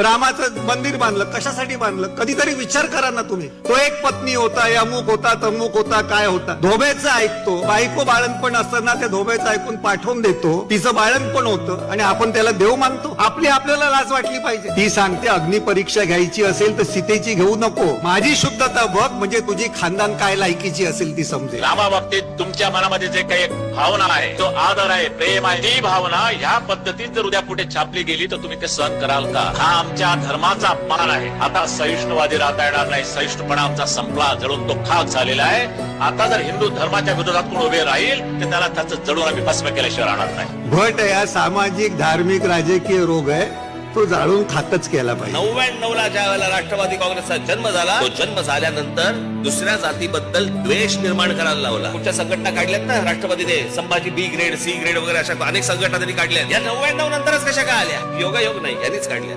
रामाचं मंदिर बांधलं कशासाठी बांधलं? कधीतरी विचार करा ना तुम्ही. तो एक पत्नी होता अमुक होता तमुक होता काय होता? धोबेचं ऐकतो. बायको बाळणपण असताना त्या धोबेचं ऐकून पाठवून देतो. तिचं बाळणपण होतं आणि आपण त्याला देव मानतो. आपली आपल्याला लाज वाटली पाहिजे. ती सांगते अग्निपरीक्षा घ्यायची असेल तर सीतेची घेऊ नको. माझी शुद्धता बघ म्हणजे तुझी खानदान काय लायकीची असेल ती समजेल रामाबाबतीत तुमच्या मनामध्ये जे काही भावना आहे तो आदर आहे प्रेम आहे. ती भावना ह्या पद्धतीत जर उद्या पुढे छापली गेली तर तुम्ही ते सहन कराल का? हा आमच्या धर्माचा अपमान आहे. आता सहिष्णुवादी राहता येणार नाही. सहिष्णुपणा आमचा संपला. जळून तो खाक झालेला आहे. आता जर हिंदू धर्माच्या विरोधात कोण उभे राहील तर त्याला त्याचं जळून आम्ही भस्म केल्याशिवाय राहणार नाही. भट या सामाजिक धार्मिक राजकीय रोग आहे तो जाळून खातच केला पाहिजे. नव्याण्णव ला ज्या वेळेला राष्ट्रवादी काँग्रेसचा जन्म झाला तो जन्म झाल्यानंतर दुसऱ्या जातीबद्दल द्वेष निर्माण करायला लावला. कुठच्या संघटना काढल्यात ना राष्ट्रवादीने Sambhaji B grade C grade वगैरे अशा अनेक संघटना त्यांनी काढल्या या नव्याण्णव नंतरच कशा काय आल्या? योगायोग नाही यांनीच काढल्या